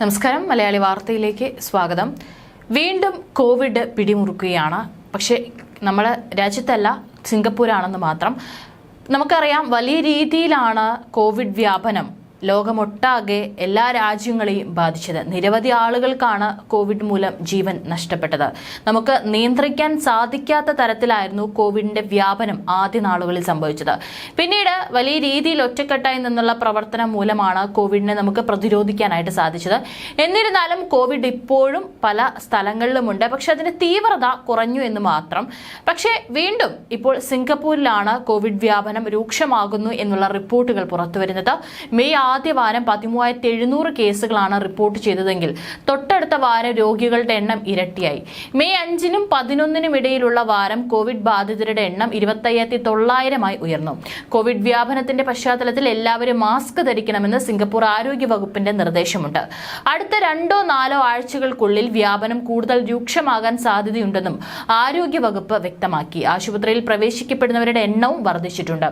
നമസ്കാരം. മലയാളി വാർത്തയിലേക്ക് സ്വാഗതം. വീണ്ടും കോവിഡ് പിടിമുറുക്കുകയാണ്. പക്ഷേ നമ്മുടെ രാജ്യത്തല്ല സിംഗപ്പൂരാണെന്ന് മാത്രം. നമുക്കറിയാം വലിയ രീതിയിലാണ് കോവിഡ് വ്യാപനം. ലോകമൊട്ടാകെ എല്ലാ രാജ്യങ്ങളെയും ബാധിച്ചത്. നിരവധി ആളുകൾക്കാണ് കോവിഡ് മൂലം ജീവൻ നഷ്ടപ്പെട്ടത്. നമുക്ക് നിയന്ത്രിക്കാൻ സാധിക്കാത്ത തരത്തിലായിരുന്നു കോവിഡിന്റെ വ്യാപനം ആദ്യ നാളുകളിൽ സംഭവിച്ചത്. പിന്നീട് വലിയ രീതിയിൽ ഒറ്റക്കെട്ടായി നിന്നുള്ള പ്രവർത്തനം മൂലമാണ് കോവിഡിനെ നമുക്ക് പ്രതിരോധിക്കാനായിട്ട് സാധിച്ചത്. എന്നിരുന്നാലും കോവിഡ് ഇപ്പോഴും പല സ്ഥലങ്ങളിലുമുണ്ട്. പക്ഷെ അതിന്റെ തീവ്രത കുറഞ്ഞു എന്ന് മാത്രം. പക്ഷേ വീണ്ടും ഇപ്പോൾ സിംഗപ്പൂരിലാണ് കോവിഡ് വ്യാപനം രൂക്ഷമാകുന്നു എന്നുള്ള റിപ്പോർട്ടുകൾ പുറത്തുവരുന്നത്. മെയ് ആദ്യ വാരം പതിമൂവായിരത്തി എഴുന്നൂറ് കേസുകളാണ് റിപ്പോർട്ട് ചെയ്തതെങ്കിൽ തൊട്ടടുത്ത വാരം രോഗികളുടെ എണ്ണം ഇരട്ടിയായി. മെയ് അഞ്ചിനും പതിനൊന്നിനും ഇടയിലുള്ള വാരം കോവിഡ് ബാധിതരുടെ എണ്ണം ഇരുപത്തയ്യായിരത്തി തൊള്ളായിരമായി ഉയർന്നു. കോവിഡ് വ്യാപനത്തിന്റെ പശ്ചാത്തലത്തിൽ എല്ലാവരും മാസ്ക് ധരിക്കണമെന്ന് സിംഗപ്പൂർ ആരോഗ്യ വകുപ്പിന്റെ നിർദ്ദേശമുണ്ട്. അടുത്ത രണ്ടോ നാലോ ആഴ്ചകൾക്കുള്ളിൽ വ്യാപനം കൂടുതൽ രൂക്ഷമാകാൻ സാധ്യതയുണ്ടെന്നും ആരോഗ്യ വകുപ്പ് വ്യക്തമാക്കി. ആശുപത്രിയിൽ പ്രവേശിക്കപ്പെടുന്നവരുടെ എണ്ണവും വർദ്ധിച്ചിട്ടുണ്ട്.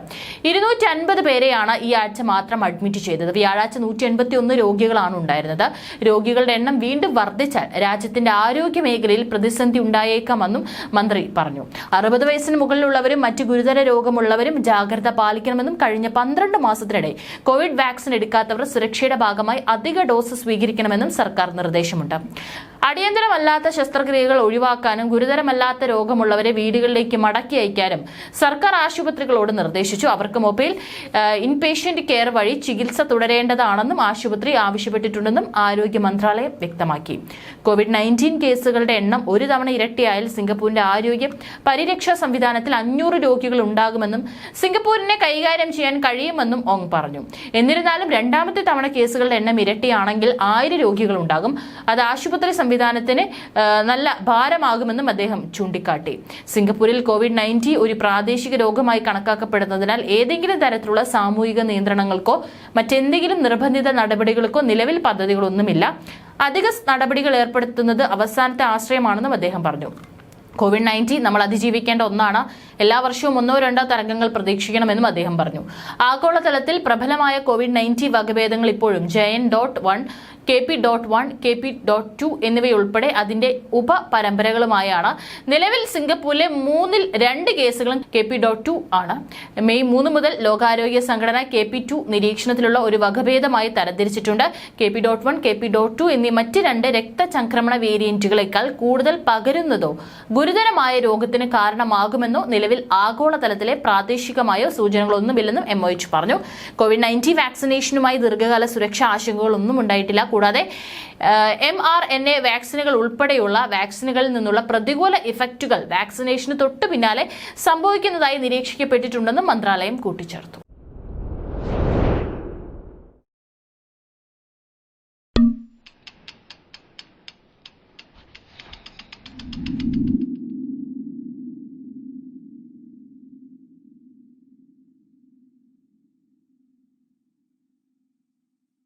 ഇരുന്നൂറ്റി പേരെയാണ് ഈ ആഴ്ച മാത്രം അഡ്മിറ്റ് ചെയ്തത്. വ്യാഴാഴ്ച നൂറ്റി എൺപത്തി ഒന്ന് രോഗികളാണ് ഉണ്ടായിരുന്നത്. രോഗികളുടെ എണ്ണം വീണ്ടും വർദ്ധിച്ചാൽ രാജ്യത്തിന്റെ ആരോഗ്യ മേഖലയിൽ പ്രതിസന്ധി ഉണ്ടായേക്കാമെന്നും മന്ത്രി പറഞ്ഞു. അറുപത് വയസ്സിന് മുകളിലുള്ളവരും മറ്റ് ഗുരുതര രോഗമുള്ളവരും ജാഗ്രത പാലിക്കണമെന്നും കഴിഞ്ഞ പന്ത്രണ്ട് മാസത്തിനിടെ കോവിഡ് വാക്സിൻ എടുക്കാത്തവർ സുരക്ഷയുടെ ഭാഗമായി അധിക ഡോസ് സ്വീകരിക്കണമെന്നും സർക്കാർ നിർദ്ദേശമുണ്ട്. അടിയന്തരമല്ലാത്ത ശസ്ത്രക്രിയകൾ ഒഴിവാക്കാനും ഗുരുതരമല്ലാത്ത രോഗമുള്ളവരെ വീടുകളിലേക്ക് മടക്കി അയക്കാനും സർക്കാർ ആശുപത്രികളോട് നിർദ്ദേശിച്ചു. അവർക്ക് മൊബൈൽ ഇൻപേഷ്യന്റ് കെയർ വഴി ചികിത്സ തുടരേണ്ടതാണെന്നും ആശുപത്രി ആവശ്യപ്പെട്ടിട്ടുണ്ടെന്നും ആരോഗ്യ മന്ത്രാലയം വ്യക്തമാക്കി. കോവിഡ് നയന്റീൻ കേസുകളുടെ എണ്ണം ഒരു തവണ ഇരട്ടിയായാൽ സിംഗപ്പൂരിന്റെ ആരോഗ്യ പരിരക്ഷാ സംവിധാനത്തിൽ അഞ്ഞൂറ് രോഗികൾ ഉണ്ടാകുമെന്നും സിംഗപ്പൂരിനെ കൈകാര്യം ചെയ്യാൻ കഴിയുമെന്നും ഓങ് പറഞ്ഞു. എന്നിരുന്നാലും രണ്ടാമത്തെ തവണ കേസുകളുടെ എണ്ണം ഇരട്ടിയാണെങ്കിൽ ആയിരം രോഗികൾ ഉണ്ടാകും. അത് ആശുപത്രി സംവിധാനത്തിന് നല്ല ഭാരമാകുമെന്നും അദ്ദേഹം ചൂണ്ടിക്കാട്ടി. സിംഗപ്പൂരിൽ കോവിഡ് നയന്റീൻ ഒരു പ്രാദേശിക രോഗമായി കണക്കാക്കപ്പെടുന്നതിനാൽ ഏതെങ്കിലും തരത്തിലുള്ള സാമൂഹിക നിയന്ത്രണങ്ങൾക്കോ മറ്റെന്തെങ്കിലും നിർബന്ധിത നടപടികൾക്കോ നിലവിൽ പദ്ധതികളൊന്നുമില്ല. അധിക നടപടികൾ ഏർപ്പെടുത്തുന്നത് അവസാനത്തെ ആശ്രയമാണെന്നും അദ്ദേഹം പറഞ്ഞു. കോവിഡ് നയന്റീൻ നമ്മൾ അതിജീവിക്കേണ്ട ഒന്നാണ്. എല്ലാ വർഷവും ഒന്നോ രണ്ടോ തരംഗങ്ങൾ പ്രതീക്ഷിക്കണമെന്നും അദ്ദേഹം പറഞ്ഞു. ആഗോളതലത്തിൽ പ്രബലമായ കോവിഡ് നയന്റീൻ വകഭേദങ്ങൾ ഇപ്പോഴും JN dot one K P dot one K P dot two എന്നിവയുൾപ്പെടെ അതിന്റെ ഉപപരമ്പരകളുമായാണ്. നിലവിൽ സിംഗപ്പൂരിലെ മൂന്നിൽ രണ്ട് കേസുകളും കെ പി ഡോട്ട് ടു ആണ്. മെയ് മൂന്ന് മുതൽ ലോകാരോഗ്യ സംഘടന കെ പി ടു നിരീക്ഷണത്തിലുള്ള ഒരു വകഭേദമായി തരംതിരിച്ചിട്ടുണ്ട്. K P dot one K P dot two എന്നീ മറ്റ് രണ്ട് രക്തചംക്രമണ വേരിയന്റുകളെക്കാൾ കൂടുതൽ പകരുന്നതോ ഗുരുതരമായ രോഗത്തിന് കാരണമാകുമെന്നോ നിലവിൽ ആഗോളതലത്തിലെ പ്രാദേശികമായോ സൂചനകളൊന്നുമില്ലെന്നും എം ഒ എച്ച് പറഞ്ഞു. കോവിഡ് നയന്റീൻ വാക്സിനേഷനുമായി ദീർഘകാല സുരക്ഷാ ആശങ്കകളൊന്നും ഉണ്ടായിട്ടില്ല. കൂടാതെ എം ആർ എൻ എ വാക്സിനുകൾ ഉൾപ്പെടെയുള്ള വാക്സിനുകളിൽ നിന്നുള്ള പ്രതികൂല ഇഫക്റ്റുകൾ വാക്സിനേഷന് തൊട്ടു പിന്നാലെ സംഭവിക്കുന്നതായി നിരീക്ഷിക്കപ്പെട്ടിട്ടുണ്ടെന്നും മന്ത്രാലയം കൂട്ടിച്ചേർത്തു.